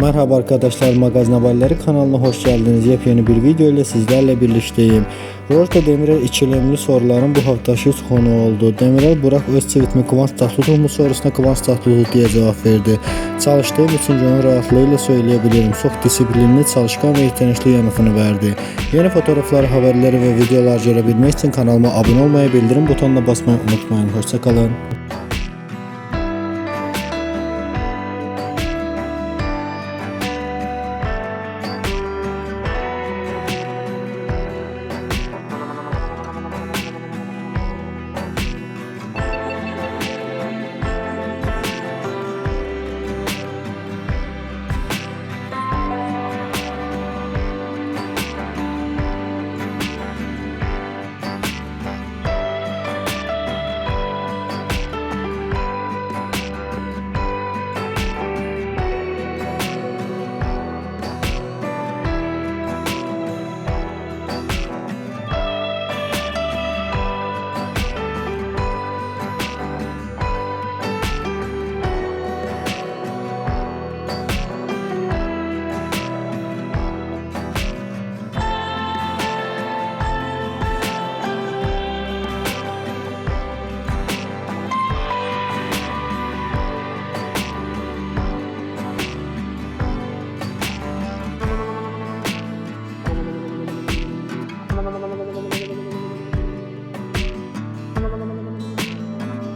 Merhaba arkadaşlar Magazin Haberleri kanalına hoş geldiniz. Yepyeni bir video ile sizlerle birlikteyim. Roberto Demirel ikilemli soruların bu haftaki konu oldu. Demirel Burak Özçivit mi Kıvanç Tatlıtuğ mu sorusuna Kıvanç Tatlıtuğ diye cevap verdi. Çalıştığım için gönül rahatlığıyla söyleyebilirim. Çok disiplinli, çalışkan ve yetenekli yanıtını verdi. Yeni fotoğrafları, haberleri ve videolar görebilmek için kanalıma abone olmayı, bildirim butonuna basmayı unutmayın. Hoşçakalın.